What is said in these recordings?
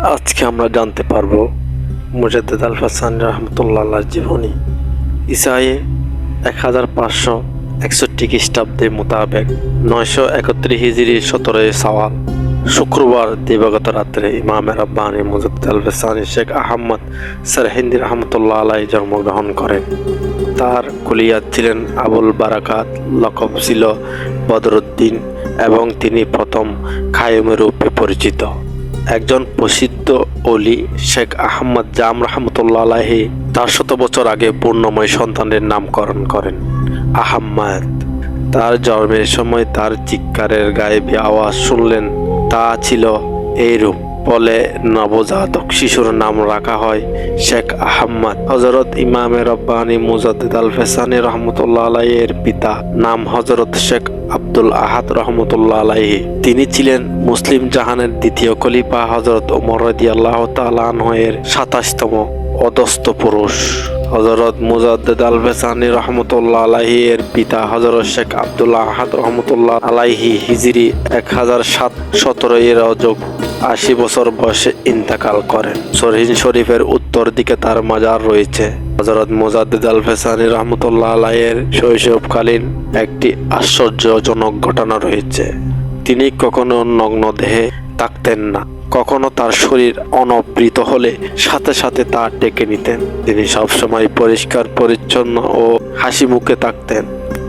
আজকে আমরা জানতে পারব মুজাদ্দেদ আল হাসান রহমতুল্লাহ জীবনী। ইসায়ে এক হাজার পাঁচশো একষট্টি খ্রিস্টাব্দে মোতাবেক নয়শো একত্রিশ হিজড়ি সতেরোই সওয়াল শুক্রবার দিবাগত রাত্রে ইমামে রব্বানি মুজাদ্দেদ আল হাসানি শেখ আহমদ সরহিন্দি রহমতুল্লাহ আলাই জন্মগ্রহণ করেন। তার কুলিয়াত ছিলেন আবুল বারাকাত, লকব ছিল বদরুদ্দিন এবং তিনি প্রথম খায়মের রূপে পরিচিত। একজন প্রসিদ্ধ অলি শেখ আহমদ জাম রহমতুল্লা আলাহি তার শত বছর আগে পূর্ণময় সন্তানের নামকরণ করেন আহম্মদ। তার জন্মের সময় তার চিৎকারের গায়েবী আওয়াজ শুনলেন, তা ছিল এইরূপ বলে নবজাতক শিশুর নাম রাখা হয় শেখ আহম্মদ। হজরত ইমামে রব্বানি মুজাদ্দিদ আল ফেসানি রহমতুল্লাহ আলাইয়ের পিতা নাম হজরত শেখ আব্দুল আহাদ রহমতুল্লাহ আলাইহি। তিনি ছিলেন মুসলিম জাহানের দ্বিতীয় খলিফা হজরত ওমর রদি আল্লাহ তালানহের সাতাশতম অদস্ত পুরুষ। হজরত মুজাদ্দেদ আল ফেসানি রহমতুল্লাহ আলাহি এর পিতা হজরত শেখ আব্দুল্লাহ আহাদ রহমতুল্লাহ আলাইহি হিজরি এক হাজার সাত সতেরো এর অযোগ আশি বছর বয়সে ইন্তেকাল করেন। সরহিন শরীফের উত্তর দিকে তার মাজার রয়েছে। হজরত মুজাদ্দিদ আল ফেসানি রহমতুল্লাহ আলাইয়ের শৈশবকালীন একটি আশ্চর্যজনক ঘটনা রয়েছে। তিনি কখনো নগ্ন দেহে থাকতেন না। কখনো তার শরীর অনবৃত হলে সাথে সাথে তা ডেকে নিতেন। তিনি সবসময় পরিষ্কার, পরিচ্ছন্ন ও হাসি মুখে থাকতেন।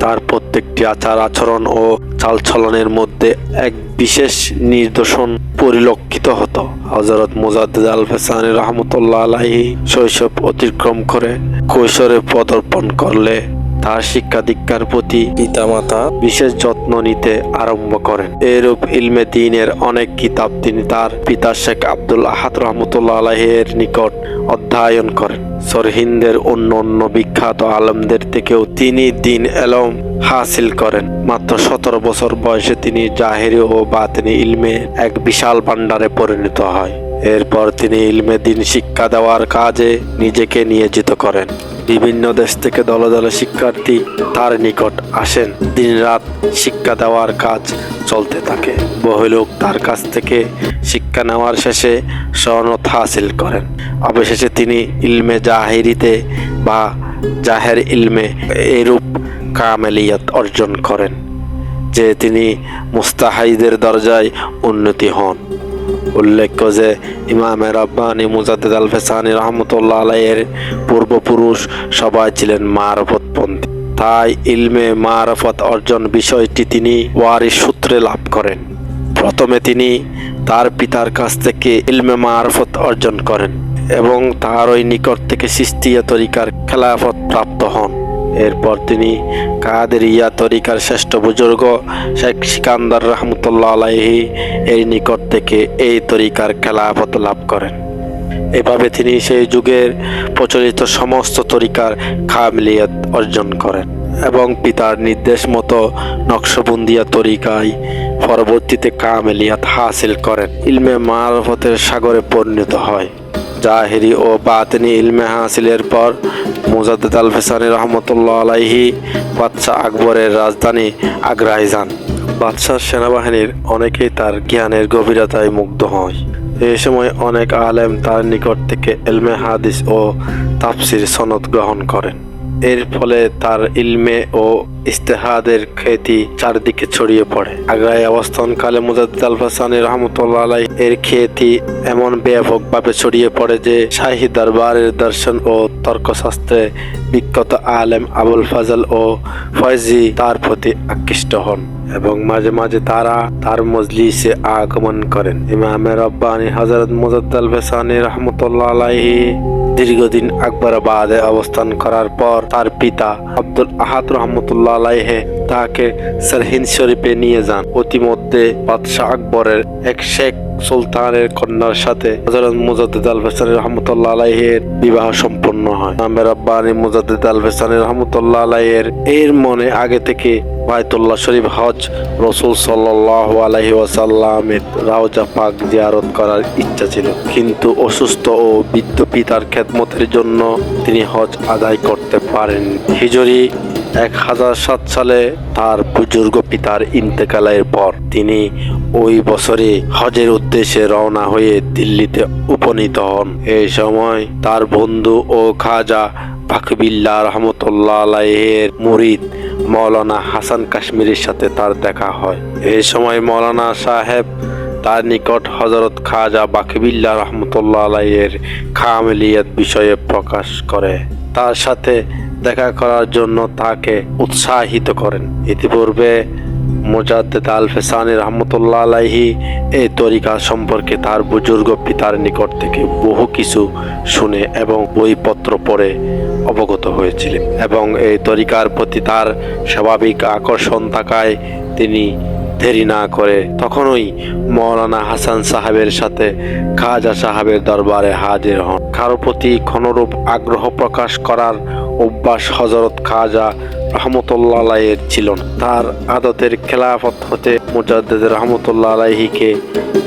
তার প্রত্যেকটি আচার, আচরণ ও চালচলনের মধ্যে এক বিশেষ নির্দশন পরিলক্ষিত হতো। হজরত মুজাদ্দিদ আল ফেসানি রহমতুল্লাহ আলাহি শৈশব অতিক্রম করে কৈশোরে পদার্পণ করলে তার শিক্ষা দীক্ষার প্রতি পিতামাতা বিশেষ যত্ন নিতে আরম্ভ করেন। এরূপ ইলমে দিনের অনেক কিতাব তিনি তার পিতা শেখ আব্দুল আহাদ রহমতুল্লাহ আলাহের নিকট অধ্যয়ন করেন। সরহিন্দের অন্য অন্য বিখ্যাত আলমদের থেকেও তিনি দিন এলম হাসিল করেন। মাত্র সতেরো বছর বয়সে তিনি জাহেরি ও বাতিনি ইলমে এক বিশাল ভান্ডারে পরিণত হয়। এরপর তিনি ইলমে দিন শিক্ষা দেওয়ার কাজে নিজেকে নিয়োজিত করেন। বিভিন্ন দেশ থেকে দলে দলে শিক্ষার্থী তার নিকট আসেন। দিন রাত শিক্ষা দেওয়ার কাজ চলতে থাকে। বহু লোক তার কাছ থেকে শিক্ষা নেওয়ার শেষে সনদ হাসিল করেন। অবশেষে তিনি ইলমে জাহিরিতে বা জাহের ইলমে এরূপ কামেলিয়াত অর্জন করেন, যে তিনি মুস্তাহাইদের দরজায় উন্নতি হন। উল্লেখ্য যে ইমামে রব্বানি মুজাদ্দিদ আল ফেসানি রহমতুল্লাহ আলাইয়ের পূর্বপুরুষ সবাই ছিলেন মারফতপন্থী। তাই ইলমে মারফত অর্জন বিষয়টি তিনি ওয়ারিস সূত্রে লাভ করেন। প্রথমে তিনি তার পিতার কাছ থেকে ইলমে মারফত অর্জন করেন এবং তার ওই নিকট থেকে সিস্তিয়া তরিকার খেলাফত প্রাপ্ত হন। এরপর তিনি কাদেরিয়া তরিকার শ্রেষ্ঠ বুজুর্গ শেখ সিকান্দার রহমতুল্লাহ আলাইহি এর নিকট থেকে এই তরিকার খেলাফত লাভ করেন। এভাবে তিনি সেই যুগের প্রচলিত সমস্ত তরিকার খামিলিয়াত অর্জন করেন এবং পিতার নির্দেশ মতো নকশবন্দিয়া তরিকায় পরবর্তীতে কামেলিয়াত হাসিল করেন। ইলমে মারফতের সাগরে পরিণত হয়। জাহেরি ও বাতনি ইলমে হাসিলের পর মুজাদ্দ আল ফেসানি রহমতুল্লাহ আলাইহি বাদশাহ আকবরের রাজধানী আগ্রায় যান। বাদশাহ সেনাবাহিনীর অনেকেই তার জ্ঞানের গভীরতায় মুগ্ধ হয়। এই সময় অনেক আলেম তার নিকট থেকে এলমে হাদিস ও তাফসির সনদ গ্রহণ করেন। এর ফলে তার ইলমে ও ইস্তেহাদের খ্যাতি চারদিকে ছড়িয়ে পড়ে। আগ্রায় অবস্থানকালে মুজাদ্দিদ আল ফাসানি রহমতুল্লাহ আলাই এর খ্যাতি এমন ব্যাপকভাবে ছড়িয়ে পড়ে যে শাহী দরবারের দর্শন ও তর্কশাস্ত্রে বিখ্যাত আলেম আবুল ফাজল ও ফয়জি তার প্রতি আকৃষ্ট হন এবং মাঝে মাঝে তারা তার মজলিসে আগমন করেন। ইমামে রব্বানি হজরত মুজাদ্দ আল ফেসানি রহমতুল্লাহ আলাইহি দীর্ঘদিন আকবরাবাদে অবস্থান করার পর তার পিতা আব্দুল আহাদ রহমতুল্লাহ আলাইহে তাকে সরহিন্দ শরীফে নিয়ে যান। অতিমধ্যে বাদশাহ আকবরের এক শেখ সুলতানের কন্যার সাথে হজরত মুজাদ্দিদ আল ফেসানি রহমতুল্লাহ আলাইহের বিবাহ সম্পন্ন হয়। নামের আব্বানি মুজাদ্দিদ আল ফেসানি রহমতুল্লাহ আলাইহের এর মনে আগে থেকে বায়তুল্লাহ শরীফ হজ রসুল সাল্লাহ আলহি ওয়াসাল্লামের পাক জিয়ারত করার ইচ্ছা ছিল। কিন্তু অসুস্থ ও বৃদ্ধ পিতার খেদমতের জন্য তিনি হজ আদায় করতে পারেন হিজরি এক হাজার সাত সালে তার বুজুর্গ পিতার ইন্তেকালের পর তিনি ওই বছরে হজের উদ্দেশ্যে রওনা হয়ে দিল্লিতে উপনীত হন। এই সময় তার বন্ধু ও খাজা ফাকবিল্লা রহমতুল্লাহ আলাইহের মুরিদ মৌলানা হাসান কাশ্মীরের সাথে তার দেখা হয়। এই সময় মৌলানা সাহেব তার নিকট হজরত খাজা বাকিবিল্লা রহমতুল্লাহ আলাইয়ের খামেলিয়াত বিষয়ে প্রকাশ করে। তার সাথে দেখা করার জন্য তাকে উৎসাহিত করেন। ইতিপূর্বে মোজাদ্দেদ আল ফেসানি রহমতুল্লাহ আলাইহি এই তরিকা সম্পর্কে তার বুজুর্গ পিতার নিকট থেকে বহু কিছু শুনে এবং বইপত্র পড়ে অবগত হয়েছিলেন এবং এই তরিকার প্রতি তার স্বাভাবিক আকর্ষণ থাকায় তিনি দেরি না করে তখনই মৌলানা হাসান সাহেবের সাথে খাজা সাহেবের দরবারে হাজির হন কারও প্রতি কোনরূপ আগ্রহ প্রকাশ করার অভ্যাস হজরত খাজা রহমতুল্লাহ আলাইয়ের ছিল না। তার আদতের খেলাফত হতে মুজাদ্দেদ রহমতুল্লাহ আলাইহিকে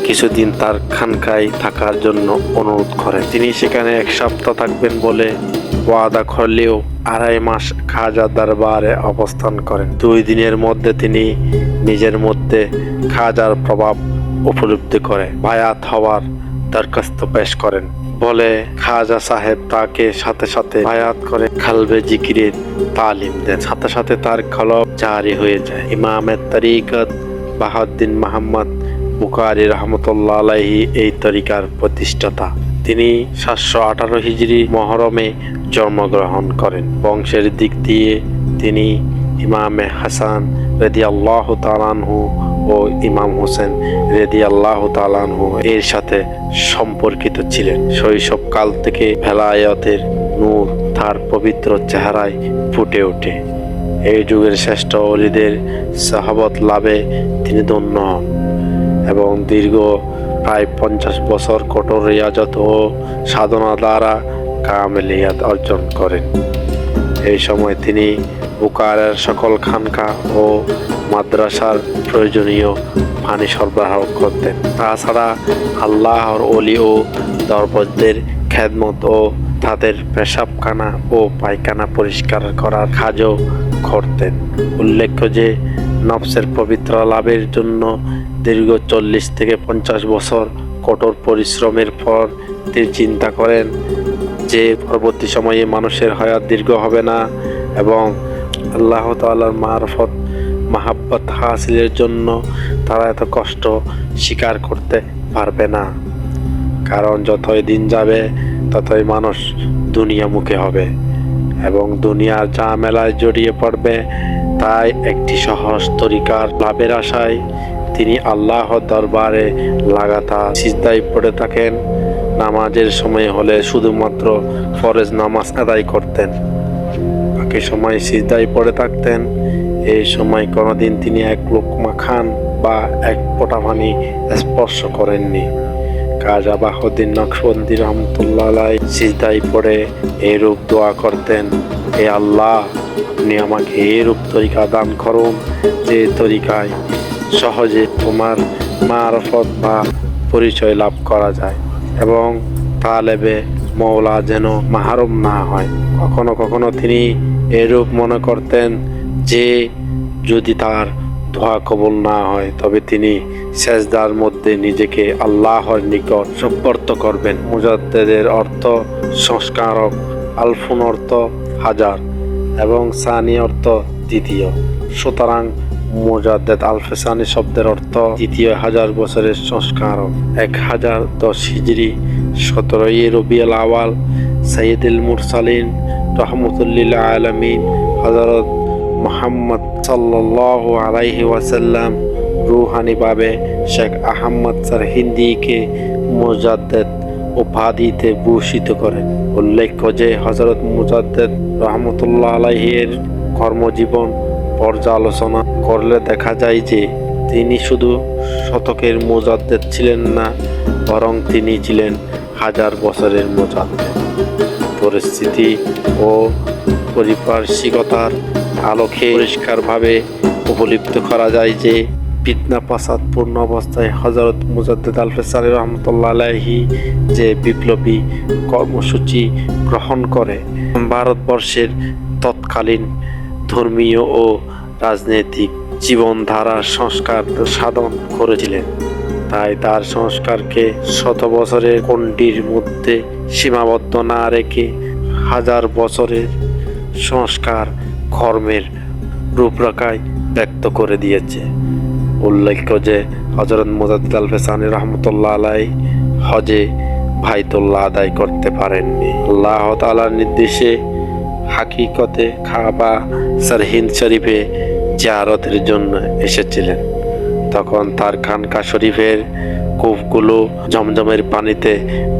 কিছুদিন তার খানকায় থাকার জন্য অনুরোধ করেন তিনি সেখানে এক সপ্তাহ থাকবেন বলে ওয়াদা করলেও আড়াই মাস খাজা দরবারে অবস্থান করেন। দুই দিনের মধ্যে তিনি নিজের মধ্যে খাজার প্রভাব উপলব্ধি করে, বায়াত হওয়ার দরখাস্ত পেশ করেন। বলে খাজা সাহেব তাকে সাথে সাথে বায়াত করে খালবে জিকিরের তালিম দেন। সাথে সাথে তার খলব জারি হয়ে যায়। ইমামের তারিকত বাহাউদ্দিন মাহমদ বুকারি রহমতুল্লাহ আলাইহি এই তরিকার প্রতিষ্ঠাতা। তিনি সাতশো আঠারো হিজড়ি মহরমে জন্মগ্রহণ করেন। বংশের দিক দিয়ে তিনি ইমামে হাসান রেদি আল্লাহ তালানহু ও ইমাম হোসেন রেদি আল্লাহ তালানহু এর সাথে সম্পর্কিত ছিলেন। শৈশবকাল থেকে ভেলায়তের নূর তার পবিত্র চেহারায় ফুটে ওঠে। এই যুগের শ্রেষ্ঠ অলিদের সাহাবত লাভে তিনি ধন্য হন এবং দীর্ঘ প্রায় পঞ্চাশ বছর কঠোর রিয়াজত ও সাধনা দ্বারা কামেলিয়াত অর্জন করেন। এই সময় তিনি বুকারের সকল খানকা ও মাদ্রাসার প্রয়োজনীয় পানি সরবরাহ করতেন। তাছাড়া আল্লাহর অলি ও দরবজদের খেদমত ও তাদের পেশাবখানা ও পায়খানা পরিষ্কার করার কাজও করতেন। উল্লেখ্য যে নফসের পবিত্র লাভের জন্য দীর্ঘ চল্লিশ থেকে পঞ্চাশ বছর কঠোর পরিশ্রমের পর তিনি চিন্তা করেন যে পরবর্তী সময়ে মানুষের হায়াত দীর্ঘ হবে না এবং আল্লাহ তাআলার মারফত, মাহাব্বত হাসিলের জন্য তারা এত কষ্ট স্বীকার করতে পারবে না। কারণ যতই দিন যাবে, ততই মানুষ দুনিয়ামুখী হবে এবং দুনিয়ার যা মেলায় জড়িয়ে পড়বে, তাই একটি সহজ তরিকার লাভের আশায় তিনি আল্লাহর দরবারে লাগাতার সিজদায় পড়ে থাকেন। নামাজের সময় হলে শুধুমাত্র ফরজ নামাজ আদায় করতেন। বাকি সময় সিজদায় পড়ে থাকতেন। এই সময় কোনোদিন তিনি এক লোকমা খান বা এক ফোঁটা পানি স্পর্শ করেননি। কাজা বাহুদ্দিন নকশবন্দি রহমতুল্লাহ সিজদায় পড়ে এরূপ দোয়া করতেন, হে আল্লাহ, আপনি আমাকে এরূপ তরিকা দান করুন যে তরিকায় সহজে তোমার মারফত বা পরিচয় লাভ করা যায় এবং তালেবে মৌলা যেন মাহারম না হয়। কখনো কখনো তিনি এরূপ মনে করতেন যে, যদি তার দোয়া কবুল না হয়, তবে তিনি সেজদার মধ্যে নিজেকে আল্লাহর নিকট সুব্বর্ত করবেন। মুজাদ্দেদের অর্থ সংস্কারক, আলফুন অর্থ হাজার এবং সানি অর্থ দ্বিতীয়। সুতরাং মুজাদ্দেদ আলফেসানি শব্দের অর্থ দ্বিতীয় হাজার বছরের সংস্কারক এক হাজার দশ হিজড়ি সতেরোই রবিউল আওয়াল সৈয়দুল মুরসালিন রহমতুল্লিল আলমিন হজরত মোহাম্মদ সাল্লাহ আলাইহি ওয়াসাল্লাম রুহানিভাবে শেখ আহমদ সারহিন্দিকে মুজাদ্দেদ উপাধিতে ভূষিত করেন। উল্লেখ্য যে হজরত মুজাদ্দেদ রহমতুল্লাহ আলাইহির কর্মজীবন পর্যালোচনা করলে দেখা যায় যে তিনি শুধু শতকের মুজাদ্দেদ ছিলেন না, বরং তিনি ছিলেন হাজার বছরের মুজাদ্দেদ পরিস্থিতি ও পরিপার্শ্বিকতার আলোকে পরিষ্কারভাবে উপলব্ধ করা যায় যে ফিতনা পূর্ণ অবস্থায় হজরত মুজাদ্দেদ আল ফেসারি রহমতুল্লাহ আলাহি যে বিপ্লবী কর্মসূচি গ্রহণ করে, ভারতবর্ষের তৎকালীন ধর্মীয় ও রাজনৈতিক জীবনধারার সংস্কার সাধন করেছিলেন। তাই তার সংস্কারকে শত বছরের কণ্ডির মধ্যে সীমাবদ্ধ না রেখে হাজার বছরের সংস্কার কর্মের রূপরেখায় ব্যক্ত করে দিয়েছে। উল্লেখ্য যে হজরত মুজাদ্দিদ আল ফেসানি রহমতুল্লাহ আলাই হজে ভাইতুল্লাহ আদায় করতে পারেননি। আল্লাহ তালার নির্দেশে হাকিকতে খাবা সারহিন শরীফে জিয়ারতের জন্য এসেছিলেন। তখন তার খানকা শরীফের কূপগুলো জমজমের পানিতে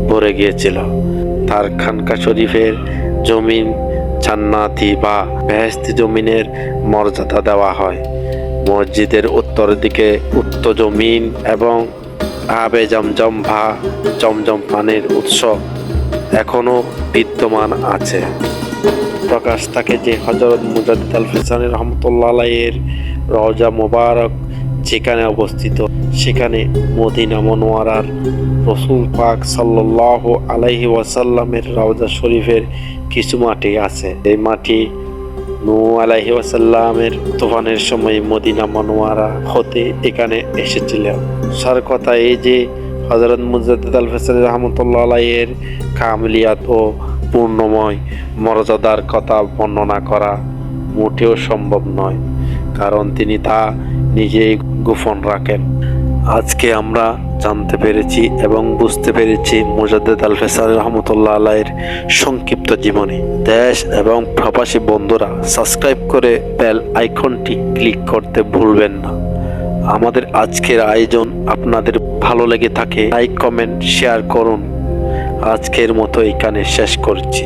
ভরে গিয়েছিল। তার খানকা শরীফের জমিন জান্নাতি বা বেহেস্তি জমিনের মর্যাদা দেওয়া হয়। মসজিদের উত্তর দিকে উক্ত জমিন এবং আবে জমজম ভা জমজম পানির উৎস এখনও বিদ্যমান আছে। প্রকাশ থাকে যে হজরত মুজাদ্দিদ আল ফিসানি রহমতুল্লাহ আলাইয়ের রওজা মোবারক যেখানে অবস্থিত, সেখানে মদিনা মনোয়ারার রসুল পাক সাল্লাহ আলাইহি ওয়াসাল্লামের রওজা শরীফের কিছু মাটি আছে। এই মাটি নু আলাইহি ওয়াসাল্লামের তুফানের সময় মদিনা মনোয়ারা হতে এখানে এসেছিল। সার কথা এই যে হজরত মুজাদ্দিদ আল ফেসানি রহমতুল্লাহ আলাইয়ের কামলিয়াত ও পূর্ণময় মর্যাদার কথা বর্ণনা করা মোটেও সম্ভব নয়, কারণ তিনি তা নিজেই গোপন রাখেন। আজকে আমরা জানতে পেরেছি এবং বুঝতে পেরেছি মুজাদ্দেদ আল ফেসাল রহমতুল্লাহ আলাইয়ের সংক্ষিপ্ত জীবনী। দেশ এবং প্রবাসী বন্ধুরা, সাবস্ক্রাইব করে বেল আইকনটি ক্লিক করতে ভুলবেন না। আমাদের আজকের আয়োজন আপনাদের ভালো লেগে থাকে, লাইক, কমেন্ট, শেয়ার করুন। আজকের মতো এখানে শেষ করছি।